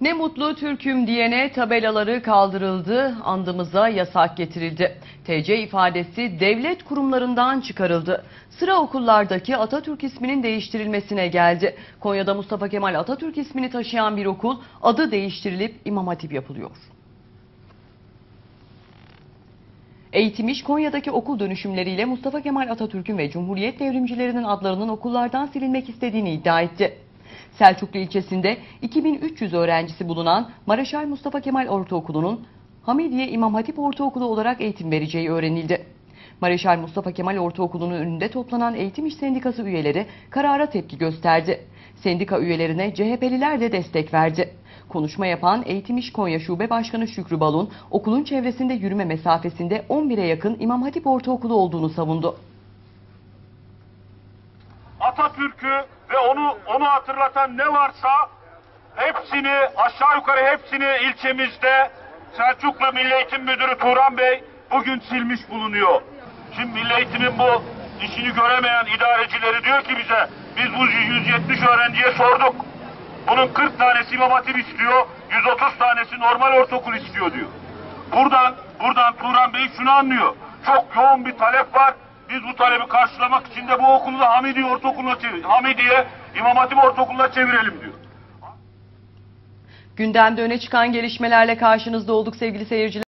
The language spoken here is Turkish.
Ne mutlu Türk'üm diyene tabelaları kaldırıldı, andımıza yasak getirildi. TC ifadesi devlet kurumlarından çıkarıldı. Sıra okullardaki Atatürk isminin değiştirilmesine geldi. Konya'da Mustafa Kemal Atatürk ismini taşıyan bir okul adı değiştirilip İmam Hatip yapılıyor. Eğitim İş Konya'daki okul dönüşümleriyle Mustafa Kemal Atatürk'ün ve Cumhuriyet devrimcilerinin adlarının okullardan silinmek istediğini iddia etti. Selçuklu ilçesinde 2300 öğrencisi bulunan Mareşal Mustafa Kemal Ortaokulu'nun Hamidiye İmam Hatip Ortaokulu olarak eğitim vereceği öğrenildi. Mareşal Mustafa Kemal Ortaokulu'nun önünde toplanan Eğitim İş Sendikası üyeleri karara tepki gösterdi. Sendika üyelerine CHP'liler de destek verdi. Konuşma yapan Eğitim İş Konya Şube Başkanı Şükrü Balun, okulun çevresinde yürüme mesafesinde 11'e yakın İmam Hatip Ortaokulu olduğunu savundu. Atatürk'ü ve onu onu hatırlatan ne varsa hepsini aşağı yukarı hepsini ilçemizde Selçuklu Milli Eğitim Müdürü Turan Bey bugün silmiş bulunuyor. Şimdi Milli Eğitim'in bu işini göremeyen idarecileri diyor ki bize biz bu 170 öğrenciye sorduk. Bunun 40 tanesi İmam Hatip istiyor, 130 tanesi normal ortaokul istiyor diyor. Buradan, buradan Turan Bey şunu anlıyor. Çok yoğun bir talep var. Biz bu talebi karşılamak için de bu okulu da Hamidiye Ortaokulu'na Hamidiye İmam Hatip Ortaokulu'na çevirelim diyor. Gündemde öne çıkan gelişmelerle karşınızda olduk sevgili seyirciler.